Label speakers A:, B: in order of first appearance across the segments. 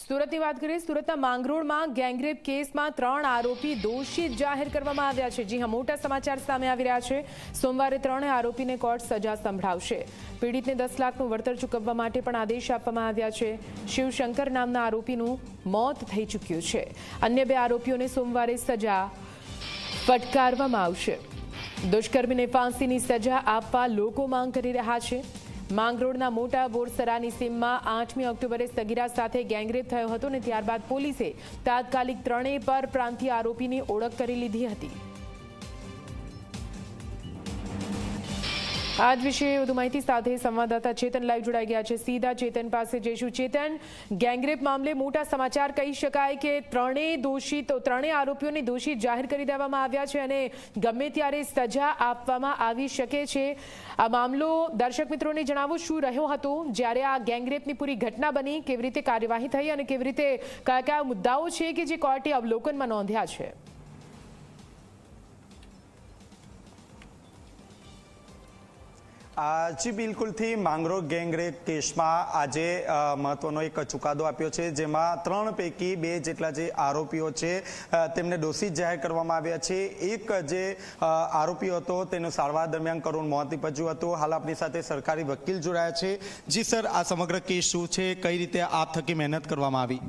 A: સુરતની વાત કરીએ, સુરતના માંગરોળમાં ગેંગરેપ કેસમાં ત્રણ આરોપી દોષિત જાહેર કરવામાં આવ્યા છે. જી હા, મોટા સમાચાર સામે આવી રહ્યા છે. સોમવારે ત્રણેય આરોપીને કોર્ટ સજા સંભળાવશે. પીડિતને દસ લાખનું વળતર ચૂકવવા માટે પણ આદેશ આપવામાં આવ્યા છે. શિવશંકર નામના આરોપીનું મોત થઈ ચૂક્યું છે. અન્ય બે આરોપીઓને સોમવારે સજા ફટકારવામાં આવશે. દુષ્કર્મીને ફાંસીની સજા આપવા લોકો માંગ કરી રહ્યા છે. માંગરોળના મોટા બોરસરાની સીમમાં આઠમી ઓક્ટોબરે સગીરા સાથે ગેંગરેપ થયો હતો અને ત્યારબાદ પોલીસે તાત્કાલિક ત્રણેય પર પ્રાંતીય આરોપીની ઓળખ કરી લીધી હતી. આજ વિશે વધુ માહિતી સાથે સંવાદદાતા ચેતન લાઈવ જોડાઈ ગયા છે. સીધા ચેતન પાસે. જઈશું ચેતન. ગેંગરેપ મામલે મોટા સમાચાર કહી શકાય કે ત્રણેય દોષિત ત્રણેય આરોપીઓને દોષિત જાહેર કરી દેવામાં આવ્યા છે અને ગમે ત્યારે સજા આપવામાં આવી શકે છે. આ મામલો દર્શક મિત્રોને જણાવો શું રહ્યો હતો, જ્યારે આ ગેંગરેપની પૂરી ઘટના બની, કેવી રીતે કાર્યવાહી થઈ અને કેવી રીતે કયા કયા મુદ્દાઓ છે કે જે કોર્ટે અવલોકનમાં નોંધ્યા છે?
B: જી, બિલકુલથી માંગરો ગેંગરેપ કેસમાં આજે મહત્વનો એક ચુકાદો આપ્યો છે, જેમાં ત્રણ પૈકી બે જેટલા જે આરોપીઓ છે તેમને દોષિત જાહેર કરવામાં આવ્યા છે. એક જે આરોપી હતો, તેનું સારવાર દરમિયાન કરુણ મોત નિપજ્યું હતું. હાલ આપની સાથે સરકારી વકીલ જોડાયા છે. જી, સર, આ સમગ્ર કેસ શું છે? કઈ રીતે આપ થકી મહેનત કરવામાં આવી?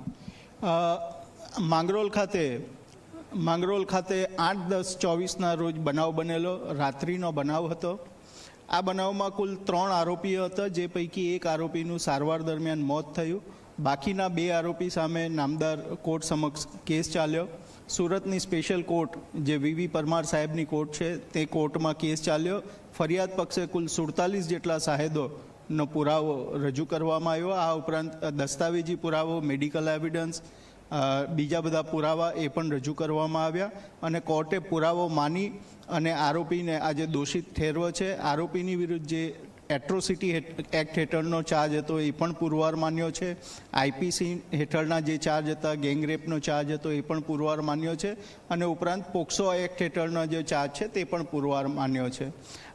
C: માંગરોલ ખાતે માંગરોલ ખાતે આઠ દસ ચોવીસના રોજ બનાવ બનેલો, રાત્રિનો બનાવ હતો. આ બનાવમાં કુલ ત્રણ આરોપીઓ હતા, જે પૈકી એક આરોપીનું સારવાર દરમિયાન મોત થયું. બાકીના બે આરોપી સામે નામદાર કોર્ટ સમક્ષ કેસ ચાલ્યો. સુરતની સ્પેશિયલ કોર્ટ, જે વીવી પરમાર સાહેબની કોર્ટ છે, તે કોર્ટમાં કેસ ચાલ્યો. ફરિયાદ પક્ષે કુલ સુડતાલીસ જેટલા સાહેદોનો પુરાવો રજૂ કરવામાં આવ્યો. આ ઉપરાંત દસ્તાવેજી પુરાવો, મેડિકલ એવિડન્સ બીજા બધા પુરાવા એ પણ રજૂ કરવામાં આવ્યા અને કોર્ટે પુરાવો માની અને આરોપીને આજે દોષિત ઠેરવો છે. આરોપીની વિરુદ્ધ જે એટ્રોસિટી એક્ટ હેઠળનો ચાર્જ હતો એ પણ પુરવાર માન્યો છે. આઈપીસી હેઠળના જે ચાર્જ હતા, ગેંગરેપનો ચાર્જ હતો એ પણ પુરવાર માન્યો છે અને ઉપરાંત પોક્સો એક્ટ હેઠળનો જે ચાર્જ છે તે પણ પુરવાર માન્યો છે.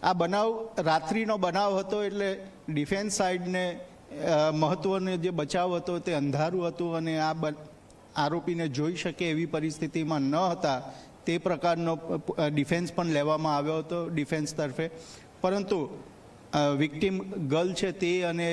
C: આ બનાવ રાત્રિનો બનાવ હતો એટલે ડિફેન્સ સાઇડને મહત્ત્વનો જે બચાવ હતો તે અંધારું હતું અને આ આરોપીને જોઈ શકે એવી પરિસ્થિતિમાં ન હતા, તે પ્રકારનો ડિફેન્સ પણ લેવામાં આવ્યો હતો ડિફેન્સ તરફે. પરંતુ વિક્ટિમ ગર્લ છે તે અને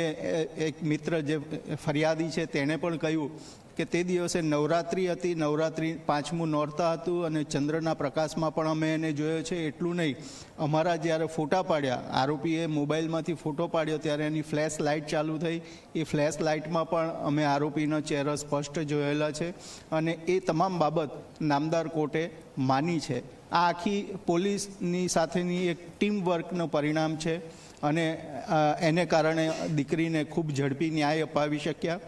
C: એક મિત્ર જે ફરિયાદી છે, તેણે પણ કહ્યું કે તે દિવસે નવરાત્રિ હતી. નવરાત્રિ પાંચમું નોરતા હતું અને ચંદ્રના પ્રકાશમાં પણ અમે એને જોયો છે. એટલું નહીં, અમારા જ્યારે ફોટા પાડ્યા, આરોપીએ મોબાઈલમાંથી ફોટો પાડ્યો ત્યારે એની ફ્લેશ લાઇટ ચાલુ થઈ. એ ફ્લેશ લાઇટમાં પણ અમે આરોપીનો ચહેરો સ્પષ્ટ જોયેલા છે અને એ તમામ બાબત નામદાર કોર્ટે માની છે. આ આખી પોલીસની સાથેની એક ટીમ વર્કનું પરિણામ છે. અને એને કારણે દીકરીને ખૂબ ઝડપી ન્યાય અપાવી શક્યા.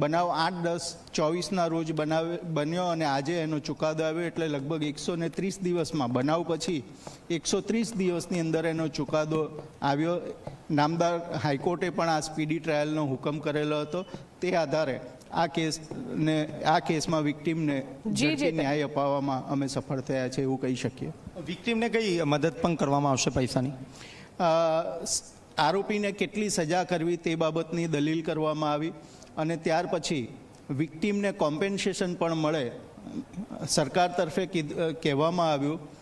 C: બનાવ આઠ દસ ચોવીસના રોજ બનાવ બન્યો અને આજે એનો ચુકાદો આવ્યો એટલે લગભગ એકસો ને ત્રીસ દિવસમાં બનાવ પછી એકસો ત્રીસ દિવસની અંદર એનો ચુકાદો આવ્યો. નામદાર હાઈકોર્ટે પણ આ સ્પીડી ટ્રાયલનો હુકમ કરેલો હતો. તે આધારે આ કેસને આ કેસમાં વિક્ટીમને
A: જે.
C: ન્યાય અપાવવામાં અમે સફળ થયા છે એવું કહી શકીએ.
B: વિક્ટીમને કઈ મદદ પણ કરવામાં આવશે પૈસાની?
C: આરોપીને કેટલી સજા કરવી તે બાબતની દલીલ કરવામાં આવી અને ત્યાર પછી વિક્ટીમને કોમ્પેન્સેશન પણ મળે. સરકાર તરફે કીધ- કહેવામાં આવ્યું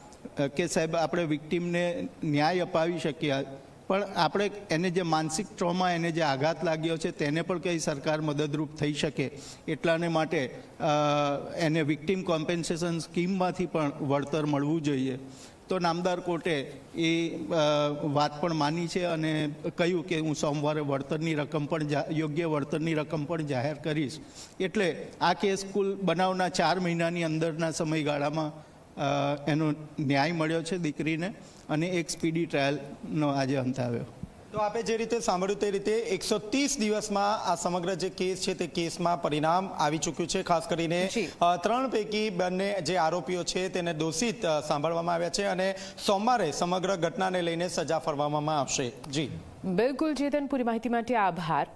C: કે સાહેબ આપણે વિક્ટીમને ન્યાય અપાવી શકીએ. પણ આપણે એને જે માનસિક ટ્રોમા, એને જે આઘાત લાગ્યો છે તેને પણ કંઈ સરકાર મદદરૂપ થઈ શકે એટલાને માટે એને વિક્ટીમ કોમ્પેન્સેશન સ્કીમમાંથી પણ વળતર મળવું જોઈએ. તો નામદાર કોર્ટે એ વાત પણ માની છે અને કહ્યું કે હું સોમવારે વળતરની રકમ પણ યોગ્ય વળતરની રકમ પણ જાહેર કરીશ. એટલે આ કેસ કુલ બનાવના ચાર મહિનાની અંદરના સમયગાળામાં એનો ન્યાય મળ્યો છે દીકરીને અને એક સ્પીડી ટ્રાયલનો આજે અંત આવ્યો.
B: તો આપે જે રીતે સાંભળ્યું તે રીતે એકસો ત્રીસ દિવસમાં આ સમગ્ર જે કેસ છે તે કેસમાં પરિણામ આવી ચૂક્યું છે. ખાસ કરીને ત્રણ પૈકી બંને જે આરોપીઓ છે તેને દોષિત સાંભળવામાં આવ્યા છે અને સોમવારે સમગ્ર ઘટનાને લઈને સજા ફરવામાં આવશે. જી.
A: બિલકુલ ચેતન પૂરી માહિતી માટે આભાર.